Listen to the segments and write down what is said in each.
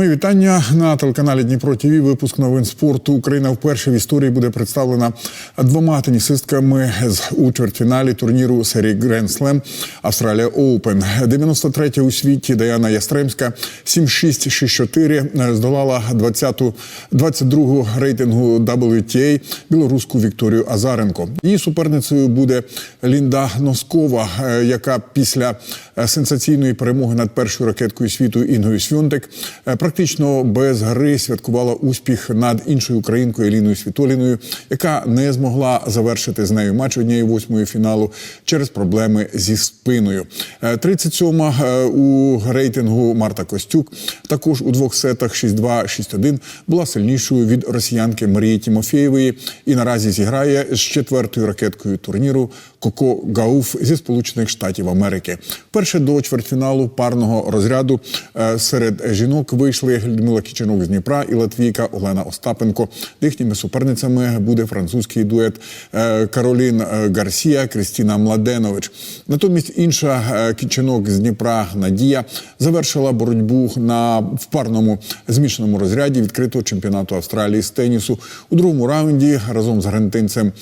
Мої вітання на телеканалі Дніпро ТВ. Випуск новин спорту. Україна вперше в історії буде представлена двома тенісистками з у чвертьфіналі турніру серії Grand Slam Австралія Оупен. 93 у світі Даяна Ястремська 7-6-6-4 здолала 20-ту 22-го рейтингу WTA білоруську Вікторію Азаренко. Її суперницею буде Лінда Носкова, е, яка після е, сенсаційної перемоги над першою ракеткою світу Інгою Свьонтек е, практично без гри святкувала успіх над іншою українкою Еліною Світоліною, яка не змогла завершити з нею матч однієї восьмої фіналу через проблеми зі спиною. Е, 37-ма е, у рейтингу Марта Костюк також у двох сетах 6-2, 6-1 була сильнішою від росіянки Марії Тімофєєвої і наразі зіграє з четвертою ракеткою турніру Коко Гауф зі Сполучених Штатів Америки. Перше до чвертьфіналу парного розряду е, серед жінок вийшли Людмила Кіченок з Дніпра і латвійка Олена Остапенко. Їхніми суперницями буде французький дует е, Каролін е, Гарсія, Крістіна Младенович. Натомість інша Кіченок з Дніпра Надія завершила боротьбу на в парному змішаному розряді відкритого чемпіонату Австралії з тенісу у другому раунді разом з аргентинцем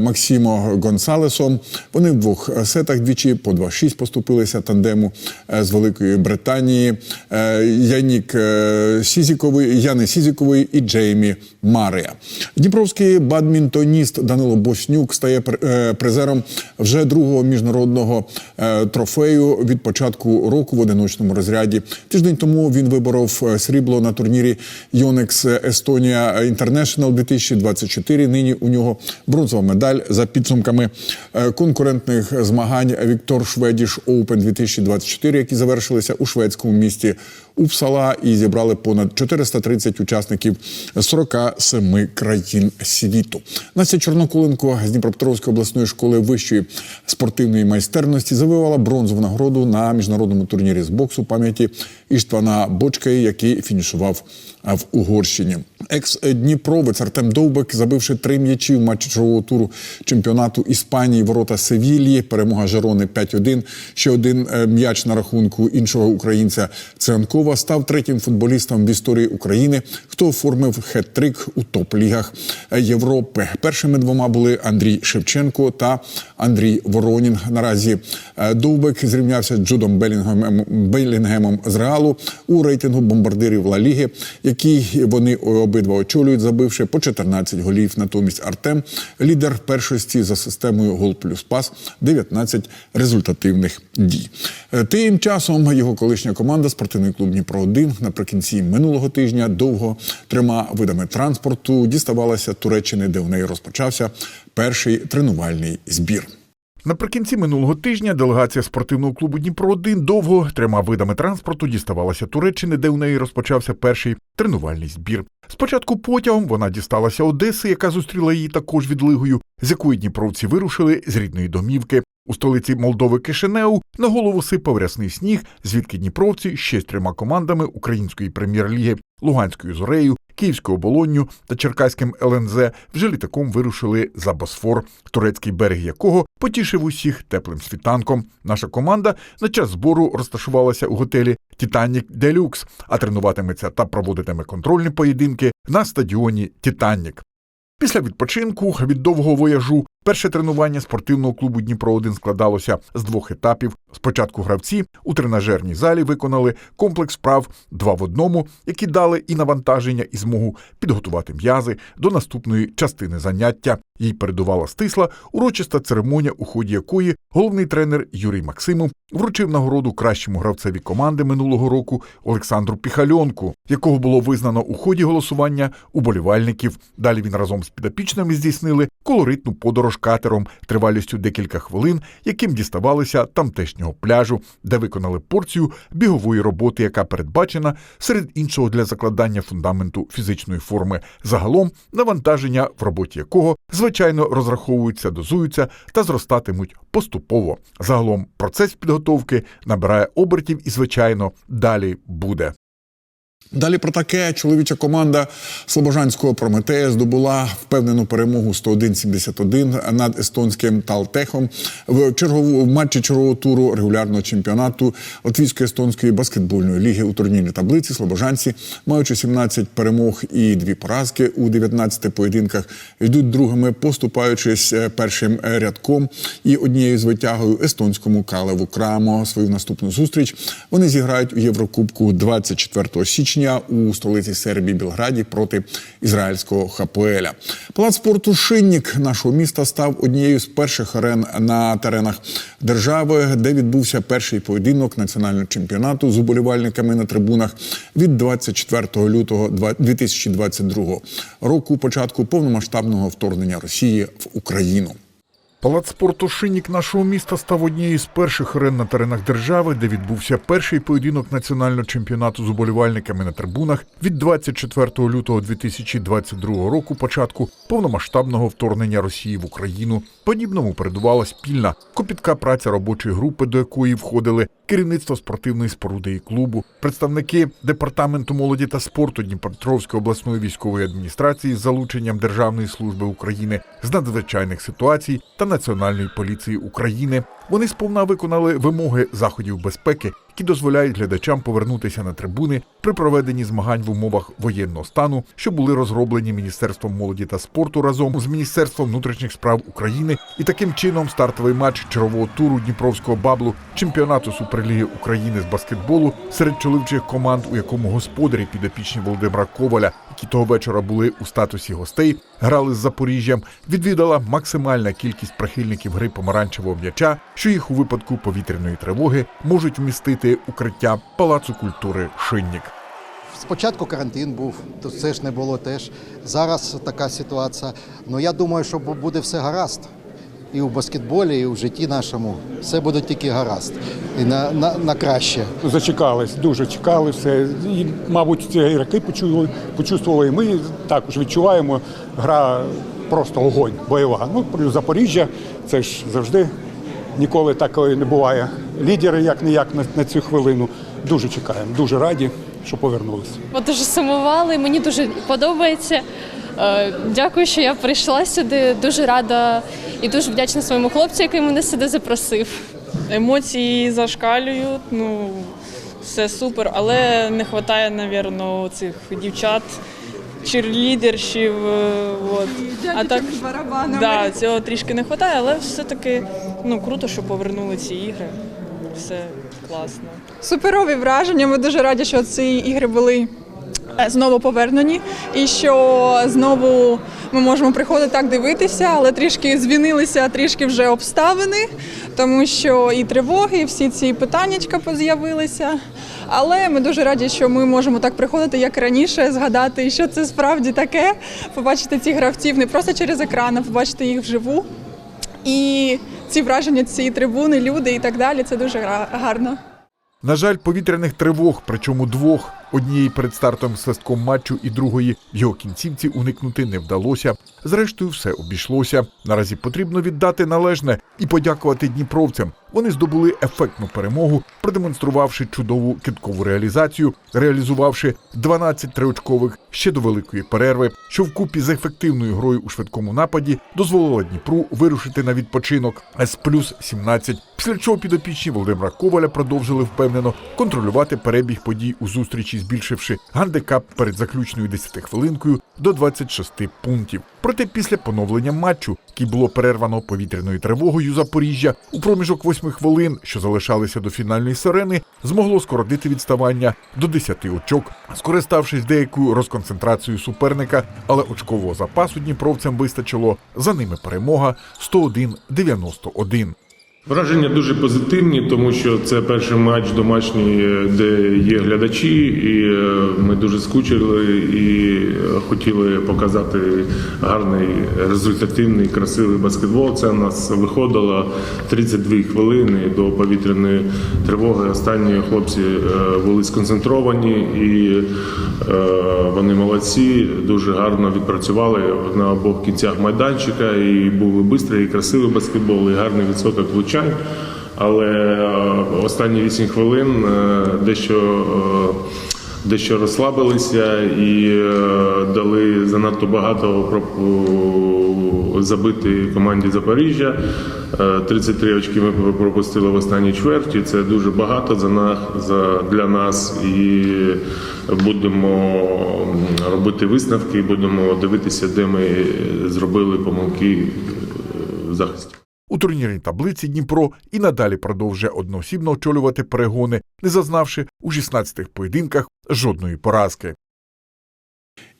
Максимо Вони в двох сетах двічі по 2-6 поступилися тандему е, з Великої Британії е, Янік е, Сізікової, Яни Сізікової і Джеймі Марія. Дніпровський бадмінтоніст Данило Боснюк стає пр- е, призером вже другого міжнародного е, трофею від початку року в одиночному розряді. Тиждень тому він виборов е, срібло на турнірі Yonex Естонія Інтернешнл 2024. Нині у нього бронзова медаль за підсумками е, конкурентних змагань Віктор Шведіш Оупен 2024, які завершилися у шведському місті Упсала і зібрали понад 430 учасників з 47 країн світу. Настя Чорноколенко з Дніпропетровської обласної школи вищої спортивної майстерності завоювала бронзову нагороду на міжнародному турнірі з боксу пам'яті Іштвана Бочкаї, який фінішував в Угорщині. Екс-дніпровець Артем Довбек, забивши три м'ячі в матчі чергового туру чемпіонату Іспанії ворота Севільї, перемога Жерони 5-1. Ще один е, м'яч на рахунку іншого українця Цианкова став третім футболістом в історії України, хто оформив хет-трик у топ-лігах Європи. Першими двома були Андрій Шевченко та Андрій Воронін. Наразі е, Довбек зрівнявся з Джудом Белінгемом, Белінгемом з Реалу у рейтингу бомбардирів Ла Ліги, який вони обидва очолюють, забивши по 14 голів. Натомість Артем лідер першості за системою гол плюс пас 19 результативних дій. Е, Тим часом його колишня команда спортивний клуб Дніпро 1 наприкінці минулого тижня довго трьома видами транспорту діставалася Туреччини, де у неї розпочався перший тренувальний збір. Наприкінці минулого тижня делегація спортивного клубу Дніпро 1 довго трьома видами транспорту діставалася Туреччини, де у неї розпочався перший тренувальний збір. Спочатку потягом вона дісталася Одеси, яка зустріла її також відлигою, з якої дніпровці вирушили з рідної домівки. У столиці Молдови Кишинеу на голову сипав рясний сніг, звідки дніпровці ще з трьома командами української прем'єр-ліги Луганською зорею, Київською оболонню та Черкаським ЛНЗ вже літаком вирушили за Босфор, турецький берег якого потішив усіх теплим світанком. Наша команда на час збору розташувалася у готелі Титанік Делюкс, а тренуватиметься та проводитиме контрольні поєдинки на стадіоні Титанік. Після відпочинку від довгого вояжу перше тренування спортивного клубу Дніпро 1 складалося з двох етапів. Спочатку гравці у тренажерній залі виконали комплекс вправ два в одному, які дали і навантаження, і змогу підготувати м'язи до наступної частини заняття. Їй передувала стисла урочиста церемонія, у ході якої головний тренер Юрій Максимов вручив нагороду кращому гравцеві команди минулого року Олександру Піхальонку, якого було визнано у ході голосування уболівальників. Далі він разом з підопічними здійснили колоритну подорож катером тривалістю декілька хвилин, яким діставалися тамтешнього пляжу, де виконали порцію бігової роботи, яка передбачена серед іншого для закладання фундаменту фізичної форми. Загалом навантаження, в роботі якого звичайно розраховуються, дозуються та зростатимуть поступово. Загалом процес підготовки набирає обертів і, звичайно, далі буде. Далі про таке чоловіча команда Слобожанського Прометея здобула впевнену перемогу 101-71 над естонським Талтехом в чергову в матчі чергового туру регулярного чемпіонату Латвійської естонської баскетбольної ліги у турнірній таблиці. Слобожанці, маючи 17 перемог і дві поразки у 19 поєдинках, йдуть другими, поступаючись е, першим рядком і однією з витягою естонському Калеву Крамо. Свою наступну зустріч вони зіграють у Єврокубку 24 січня у столиці Сербії Білграді проти ізраїльського ХПЛ. Палац спорту Шиннік нашого міста став однією з перших арен на теренах держави, де відбувся перший поєдинок національного чемпіонату з уболівальниками на трибунах від 24 лютого 2022 року, початку повномасштабного вторгнення Росії в Україну. Палац спорту нашого міста став однією з перших арен на теренах держави, де відбувся перший поєдинок національного чемпіонату з уболівальниками на трибунах від 24 лютого 2022 року, початку повномасштабного вторгнення Росії в Україну. Подібному передувала спільна копітка праця робочої групи, до якої входили керівництво спортивної споруди і клубу, представники департаменту молоді та спорту Дніпропетровської обласної військової адміністрації з залученням Державної служби України з надзвичайних ситуацій та Національної поліції України. Вони сповна виконали вимоги заходів безпеки, які дозволяють глядачам повернутися на трибуни при проведенні змагань в умовах воєнного стану, що були розроблені Міністерством молоді та спорту разом з Міністерством внутрішніх справ України. І таким чином стартовий матч чергового туру Дніпровського баблу чемпіонату Суперліги України з баскетболу серед чоловічих команд, у якому господарі підопічні Володимира Коваля, які того вечора були у статусі гостей, грали з Запоріжжям, відвідала максимальна кількість прихильників гри помаранчевого м'яча, що їх у випадку повітряної тривоги можуть вмістити укриття Палацу культури Шиннік. Спочатку карантин був, то це ж не було теж. Зараз така ситуація. Ну я думаю, що буде все гаразд. І у баскетболі, і у житті нашому все буде тільки гаразд. І на, на, на краще. Зачекались, дуже чекали все. І, мабуть, ці ігроки почули, почувствували, і ми також відчуваємо. Гра просто огонь, бойова. Ну, Запоріжжя, це ж завжди ніколи такої не буває. Лідери як не як на, цю хвилину. Дуже чекаємо, дуже раді, що повернулися. Ми дуже сумували, мені дуже подобається. Е, Дякую, що я прийшла сюди. Дуже рада і дуже вдячна своєму хлопцю, який мене сюди запросив. Емоції зашкалюють, ну все супер, але не вистачає, напевно, цих дівчат, черлідершів. е, От. А так да, цього трішки не вистачає, але все-таки ну, круто, що повернули ці ігри. Все класно. Суперові враження. Ми дуже раді, що ці ігри були е, знову повернені, і що знову ми можемо приходити так дивитися, але трішки звінилися трішки вже обставини, тому що і тривоги, і всі ці питаннячка з'явилися. Але ми дуже раді, що ми можемо так приходити, як раніше, згадати, що це справді таке, побачити цих гравців не просто через екран, а побачити їх вживу. І ці враження цієї трибуни, люди і так далі, це дуже гарно. На жаль, повітряних тривог, причому двох, однієї перед стартом свистком матчу і другої в його кінцівці уникнути не вдалося. Зрештою, все обійшлося. Наразі потрібно віддати належне і подякувати дніпровцям. Вони здобули ефектну перемогу, продемонструвавши чудову киткову реалізацію, реалізувавши 12 триочкових ще до великої перерви, що вкупі з ефективною грою у швидкому нападі дозволила Дніпру вирушити на відпочинок з плюс 17. Після чого підопічні Володимира Коваля продовжили впевнено контролювати перебіг подій у зустрічі, збільшивши гандикап перед заключною 10 хвилинкою до 26 пунктів. Проте після поновлення матчу, який було перервано повітряною тривогою Запоріжжя, у проміжок 8 хвилин, що залишалися до фінальної сирени, змогло скоротити відставання до 10 очок, скориставшись деякою розконцентрацією суперника, але очкового запасу дніпровцям вистачило. За ними перемога 101-91. Враження дуже позитивні, тому що це перший матч домашній, е, де є глядачі, і е, ми дуже скучили і е, хотіли показати гарний, результативний, красивий баскетбол. Це у нас виходило 32 хвилини до повітряної тривоги. Останні хлопці були сконцентровані і вони молодці, дуже гарно відпрацювали на обох кінцях майданчика. І був швидкий, і красивий баскетбол, і гарний відсоток влучань. Але е, останні 8 хвилин е, дещо е, дещо розслабилися і дали занадто багато забити команді Запоріжжя. Е, 33 очки ми пропустили в останній чверті. Це дуже багато за нас для нас. І будемо робити висновки, будемо дивитися, де ми зробили помилки в захисті. У турнірній таблиці Дніпро і надалі продовжує одноосібно очолювати перегони, не зазнавши у 16 поєдинках жодної поразки.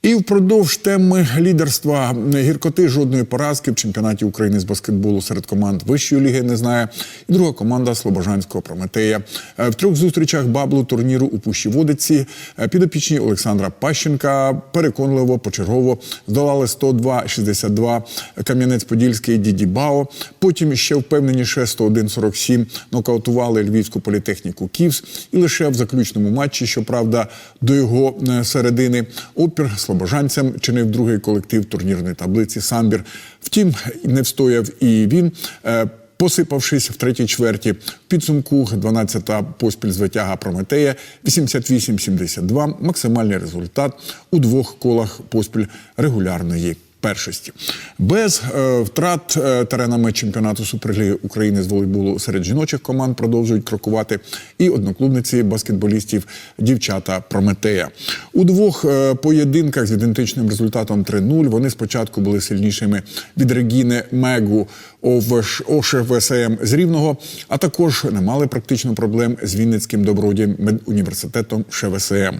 І впродовж теми лідерства гіркоти жодної поразки в чемпіонаті України з баскетболу серед команд вищої ліги не знає. І друга команда Слобожанського Прометея. Е, В трьох зустрічах баблу турніру у Пущі Водиці е, підопічні Олександра Пащенка переконливо почергово здолали 102-62 Кам'янець-Подільський Діді Бао. Потім ще впевненіше 101-47 нокаутували львівську політехніку Ківс. І лише в заключному матчі, щоправда, до його е, середини опір слобожанцям чинив другий колектив турнірної таблиці Самбір. Втім, не встояв і він. е, Посипавшись в третій чверті, підсумку 12-та поспіль звитяга Прометея 88-72 – максимальний результат у двох колах поспіль регулярної першості. Без е, втрат е, теренами чемпіонату Суперліги України з волейболу серед жіночих команд продовжують крокувати і одноклубниці баскетболістів дівчата Прометея. У двох е, поєдинках з ідентичним результатом 3-0 вони спочатку були сильнішими від Регіни Мегу ОШВСМ з Рівного, а також не мали практично проблем з Вінницьким добродієм медуніверситетом ШВСМ.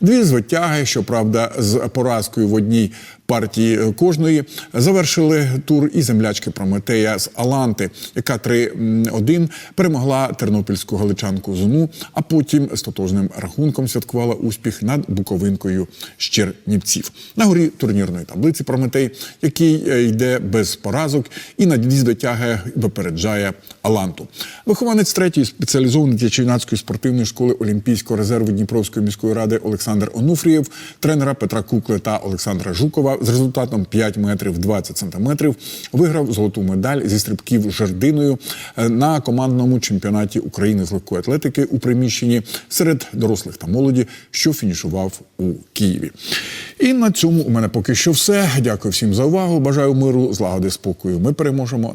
Дві звитяги, щоправда, з поразкою в одній партії кожної завершили тур і землячки Прометея з Аланти, яка 3-1 перемогла тернопільську галичанку Зуну, а потім з тотожним рахунком святкувала успіх над Буковинкою з Чернівців. На горі турнірної таблиці Прометей, який е, йде без поразок і на дві звитяги випереджає Аланту. Вихованець третьої спеціалізованої дитячо-юнацької спортивної школи Олімпійського резерву Дніпровської міської ради Олександр Онуфрієв, тренера Петра Кукли та Олександра Жукова з результатом 5 метрів 20 сантиметрів виграв золоту медаль зі стрибків жердиною е, на командному чемпіонаті України з легкої атлетики у приміщенні серед дорослих та молоді, що фінішував у Києві. І на цьому у мене поки що все. Дякую всім за увагу. Бажаю миру, злагоди, спокою. Ми переможемо.